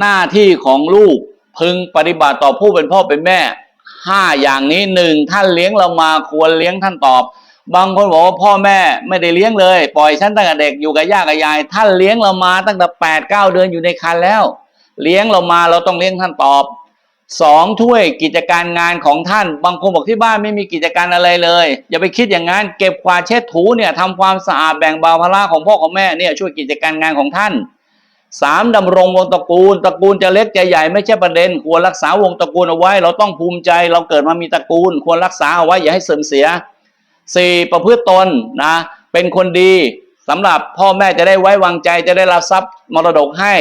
หน้าที่ของลูกพึงปฏิบัติต่อผู้เป็นพ่อเป็นแม่ห้าอย่างนี้หนึ่งท่านเลี้ยงเรามาควรเลี้ยงท่านตอบ บางคนบอกว่าพ่อแม่ไม่ได้เลี้ยงเลย ปล่อยฉันตั้งแต่เด็กอยู่กับย่ากับยาย ท่านเลี้ยงเรามาตั้งแต่แปดเก้าเดือนอยู่ในครรภ์แล้ว เลี้ยงเรามาเราต้องเลี้ยงท่านตอบสองถ้วยกิจการงานของท่าน บางคนบอกที่บ้านไม่มีกิจการอะไรเลย อย่าไปคิดอย่างนั้นเก็บกวาเช็ดถูเนี่ยทำความสะอาดแบ่งเบาภาระของพ่อของแม่เนี่ยช่วยกิจการงานของท่าน สามดำรงวงตระกูลตระกูลจะเล็กจะใหญ่ไม่ใช่ประเด็น ควรรักษาวงตระกูลเอาไว้ เราต้องภูมิใจ เราเกิดมามีตระกูล ควรรักษาเอาไว้อย่าให้เสื่อมเสียสี่ประพฤติตนนะเป็นคนดีสำหรับพ่อแม่จะได้ไว้วางใจจะได้รับทรัพย์มรดกให้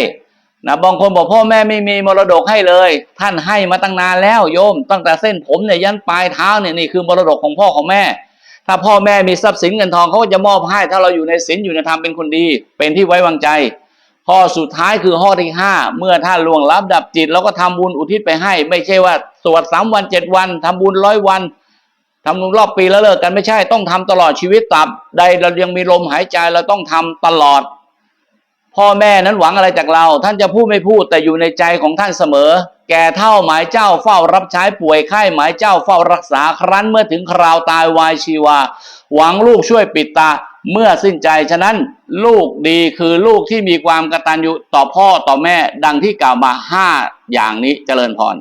นะบางคนบอกพ่อแม่ไม่มีมรดกให้เลย ท่านให้มาตั้งนานแล้วโยม ตั้งแต่เส้นผมเนี่ยยันปลายเท้าเนี่ยนี่คือมรดกของพ่อของแม่ ถ้าพ่อแม่มีทรัพย์สินเงินทองเขาก็จะมอบให้ ถ้าเราอยู่ในศีลอยู่ในธรรมเป็นคนดี เป็นที่ไว้วางใจ ข้อสุดท้ายคือข้อที่ห้าเมื่อท่านล่วงลับดับจิตเราก็ทำบุญอุทิศไปให้ ไม่ใช่ว่าสวดสามวันเจ็ดวันทำบุญร้อยวันทำบุญรอบปีแล้วเลิกกันไม่ใช่ต้องทำตลอดชีวิตตับใดเรายังมีลมหายใจเราต้องทำตลอด พ่อแม่นั้นหวังอะไรจากเรา ท่านจะพูดไม่พูดแต่อยู่ในใจของท่านเสมอ แก่เท่าหมายเจ้าเฝ้ารับใช้ป่วยไข้หมายเจ้าเฝ้ารักษาครั้นเมื่อถึงคราวตายวายชีวา หวังลูกช่วยปิดตา เมื่อสิ้นใจฉะนั้นลูกดีคือลูกที่มีความกตัญญูต่อพ่อต่อแม่ดังที่กล่าวมาห้าอย่างนี้เจริญพร